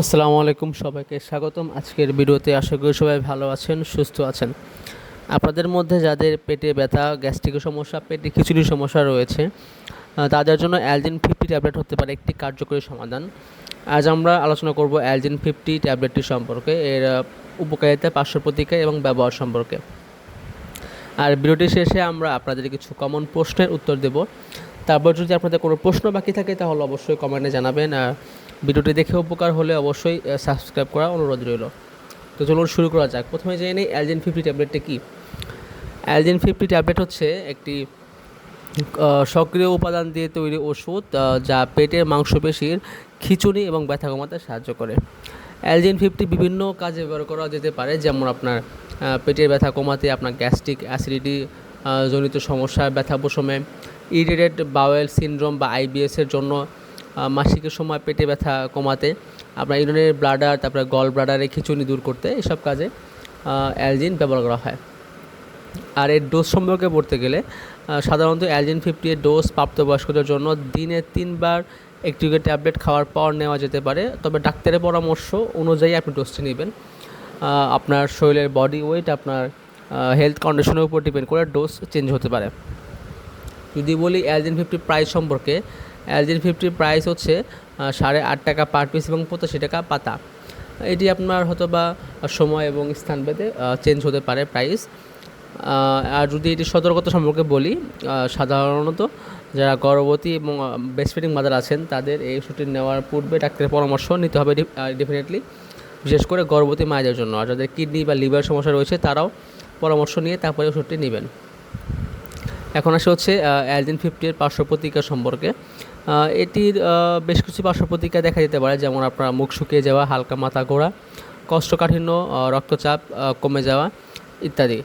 আসসালামু আলাইকুম সবাইকে স্বাগতম। আজকের ভিডিওতে আশা করি সবাই ভালো আছেন, সুস্থ আছেন। আপনাদের মধ্যে যাদের পেটে ব্যথা, গ্যাস্ট্রিকের সমস্যা, পেটে খিচুড়ির সমস্যা রয়েছে তাদের জন্য অ্যালজিন ফিফটি ট্যাবলেট হতে পারে একটি কার্যকরী সমাধান। আজ আমরা আলোচনা করব অ্যালজিন ফিফটি ট্যাবলেটটি সম্পর্কে, এর উপকারিতা পার্শ্ব এবং ব্যবহার সম্পর্কে। আর ভিডিওটি শেষে আমরা আপনাদের কিছু কমন প্রশ্নের উত্তর দেব। তারপর যদি আপনাদের কোনো প্রশ্ন বাকি থাকে, তাহলে অবশ্যই কমেন্টে জানাবেন। আর ভিডিওটি দেখে উপকার হলে অবশ্যই সাবস্ক্রাইব করা অনুরোধ রইল। তো চলুন শুরু করা যাক। প্রথমে জেনে নিই অ্যালজেন ফিফটি ট্যাবলেটটা কী। অ্যালজেন ফিফটি ট্যাবলেট হচ্ছে একটি সক্রিয় উপাদান দিয়ে তৈরি ওষুধ যা পেটের মাংসপেশির খিঁচুনি এবং ব্যথা কমাতে সাহায্য করে। অ্যালজেন ফিফটি বিভিন্ন কাজে ব্যবহার করা যেতে পারে, যেমন আপনার পেটের ব্যথা কমাতে, আপনার গ্যাস্ট্রিক অ্যাসিডিটি জনিত সমস্যা, ব্যথা উপশমে ইরিটেড বাওয়েল সিনড্রোম বা আইবিএসের জন্য মাসিকের সময় পেটে ব্যথা কমাতে, আপনার ইউরিনের ব্লাডার তারপরে গল ব্লাডারের খিঁচুনি দূর করতে, এসব কাজে অ্যালজিন ব্যবহার করা হয়। আর এর ডোজ সম্পর্কে পড়তে গেলে সাধারণত অ্যালজিন ফিফটি এর ডোজ প্রাপ্তবয়স্কদের জন্য দিনে তিনবার একটি করে ট্যাবলেট খাওয়ার পর নেওয়া যেতে পারে। তবে ডাক্তারের পরামর্শ অনুযায়ী আপনি ডোজটি নেবেন। আপনার শরীরের বডি ওয়েট আপনার হেলথ কন্ডিশনের উপর ডিপেন্ড করে ডোজ চেঞ্জ হতে পারে। যদি বলি অ্যালজিন ফিফটি প্রাইস সম্পর্কে অ্যালজিন ফিফটির প্রাইস হচ্ছে সাড়ে আট টাকা পার পিস এবং পঁচাশি টাকা পাতা। এটি আপনার হয়তো বা সময় এবং স্থান ভেদে চেঞ্জ হতে পারে প্রাইস আর যদি এটি সতর্কতা সম্পর্কে বলি সাধারণত যারা গর্ভবতী এবং ব্রেস্টফিডিং মাদার আছেন, তাদের এই ওষুধটি নেওয়ার পূর্বে ডাক্তারের পরামর্শ নিতে হবে ডেফিনেটলি বিশেষ করে গর্ভবতী মায়েদের জন্য। আর যাদের কিডনি বা লিভার সমস্যা রয়েছে, তারাও পরামর্শ নিয়ে তারপরে ওষুধটি নেবেন। এখন আসে হচ্ছে অ্যালজিন ফিফটির পার্শ্ব সম্পর্কে। এটির বেশ কিছু পার্শ্ব দেখা যেতে পারে, যেমন আপনার মুখ শুকিয়ে যাওয়া, হালকা মাথা ঘোরা, কষ্টকাঠিন্য রক্তচাপ কমে যাওয়া ইত্যাদি।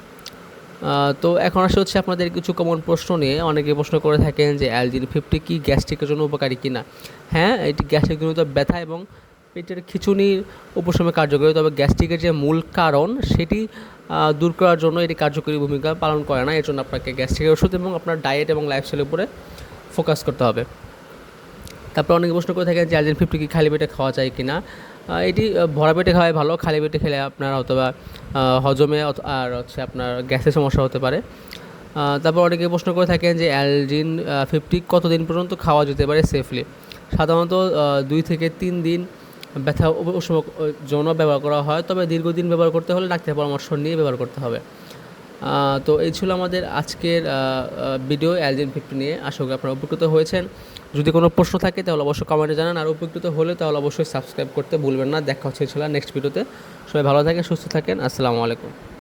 তো এখন আসে হচ্ছে আপনাদের কিছু কমন প্রশ্ন নিয়ে। অনেকে প্রশ্ন করে থাকেন যে অ্যালজিন ফিফটি কি গ্যাস্ট্রিকের জন্য উপকারী কিনা? হ্যাঁ এটি গ্যাস্ট্রিক জনিত ব্যথা এবং পেটের খিঁচুনির উপশমে কার্যকরী তবে গ্যাস্ট্রিকের যে মূল কারণ সেটি দূর করার জন্য এটি কার্যকরী ভূমিকা পালন করে না। এর জন্য আপনাকে গ্যাস্ট্রিকের ওষুধ এবং আপনার ডায়েট এবং লাইফস্টাইলের উপরে ফোকাস করতে হবে। তারপর অনেকে প্রশ্ন করে থাকেন যে অ্যালজেন ফিফটি কি খালি পেটে খাওয়া যায় কিনা? আহ, এটি ভরা পেটে খাওয়াই ভালো খালি পেটে খেলে আপনার অথবা হজমে আর হচ্ছে আপনার গ্যাসের সমস্যা হতে পারে। তারপর অনেকে প্রশ্ন করে থাকেন যে অ্যালজিন ফিফটি কতদিন পর্যন্ত খাওয়া যেতে পারে সেফলি? সাধারণত দুই থেকে তিন দিন ব্যথা উপশমক উপশম জন্য ব্যবহার করা হয়, তবে দীর্ঘদিন ব্যবহার করতে হলে ডাক্তারের পরামর্শ নিয়ে ব্যবহার করতে হবে। তো এই ছিল আমাদের আজকের ভিডিও অ্যালজিন ফিফটি নিয়ে। আশা করি আপনারা উপকৃত হয়েছেন। যদি কোনো প্রশ্ন থাকে, তাহলে অবশ্যই কমেন্টে জানান। আর উপকৃত হলে তাহলে অবশ্যই সাবস্ক্রাইব করতে ভুলবেন না। দেখা হচ্ছে নেক্সট ভিডিওতে সবাই ভালো থাকেন, সুস্থ থাকেন। আসসালামু আলাইকুম।